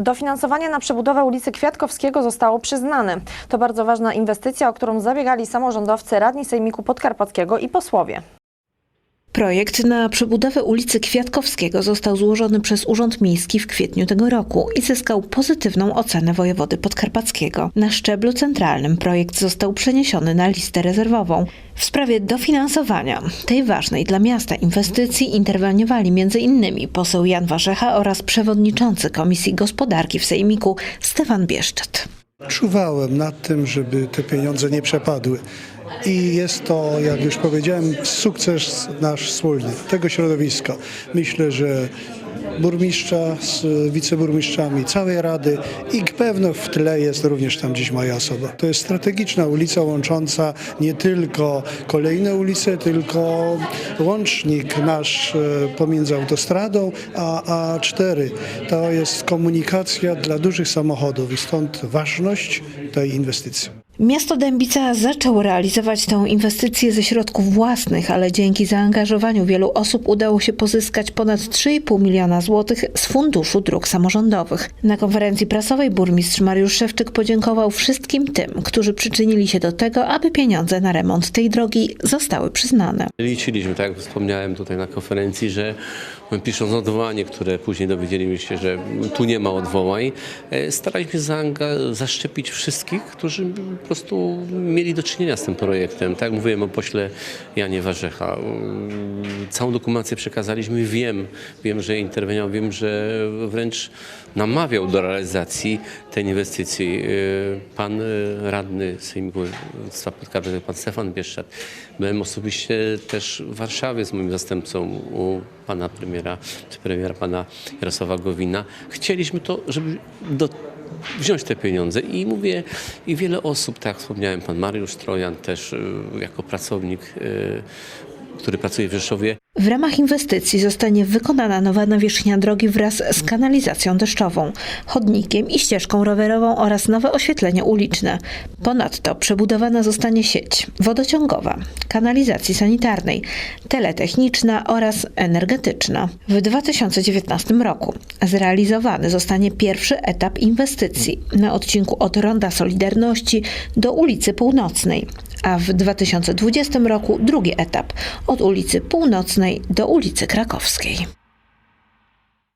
Dofinansowanie na przebudowę ulicy Kwiatkowskiego zostało przyznane. To bardzo ważna inwestycja, o którą zabiegali samorządowcy, radni Sejmiku Podkarpackiego i posłowie. Projekt na przebudowę ulicy Kwiatkowskiego został złożony przez Urząd Miejski w kwietniu tego roku i zyskał pozytywną ocenę wojewody podkarpackiego. Na szczeblu centralnym projekt został przeniesiony na listę rezerwową. W sprawie dofinansowania tej ważnej dla miasta inwestycji interweniowali m.in. poseł Jan Warzecha oraz przewodniczący Komisji Gospodarki w Sejmiku Stefan Bieszczat. Czuwałem nad tym, żeby te pieniądze nie przepadły. I jest to, jak już powiedziałem, sukces nasz wspólny, tego środowiska. Myślę, że burmistrza z wiceburmistrzami, całej Rady i pewno w tle jest również tam gdzieś moja osoba. To jest strategiczna ulica łącząca nie tylko kolejne ulice, tylko łącznik nasz e, pomiędzy autostradą a A4. To jest komunikacja dla dużych samochodów i stąd ważność tej inwestycji. Miasto Dębica zaczęło realizować tę inwestycję ze środków własnych, ale dzięki zaangażowaniu wielu osób udało się pozyskać ponad 3,5 miliona złotych z Funduszu Dróg Samorządowych. Na konferencji prasowej burmistrz Mariusz Szewczyk podziękował wszystkim tym, którzy przyczynili się do tego, aby pieniądze na remont tej drogi zostały przyznane. Liczyliśmy, tak jak wspomniałem tutaj na konferencji, że pisząc odwołanie, które później dowiedzieliśmy się, że tu nie ma odwołań, e, staraliśmy zaanga- zaszczepić wszystkich, którzy po prostu mieli do czynienia z tym projektem. Tak jak mówiłem o pośle Janie Warzecha. Mm, Całą dokumentację przekazaliśmy. Wiem, wiem, że interweniował, wiem, że wręcz namawiał do realizacji tej inwestycji. E, Pan e, radny Sejmiku Województwa Podkarpackiego, pan Stefan Bieszczat. Byłem osobiście też w Warszawie z moim zastępcą u pana premiera, czy premiera pana Jarosława Gowina. Chcieliśmy to, żeby do, wziąć te pieniądze i mówię, i wiele osób, tak jak wspomniałem, pan Mariusz Trojan też y, jako pracownik, y, który pracuje w Rzeszowie, W ramach inwestycji zostanie wykonana nowa nawierzchnia drogi wraz z kanalizacją deszczową, chodnikiem i ścieżką rowerową oraz nowe oświetlenie uliczne. Ponadto przebudowana zostanie sieć wodociągowa, kanalizacji sanitarnej, teletechniczna oraz energetyczna. W 2019 roku zrealizowany zostanie pierwszy etap inwestycji na odcinku od Ronda Solidarności do ulicy Północnej a w 2020 roku drugi etap od ulicy Północnej do ulicy Krakowskiej.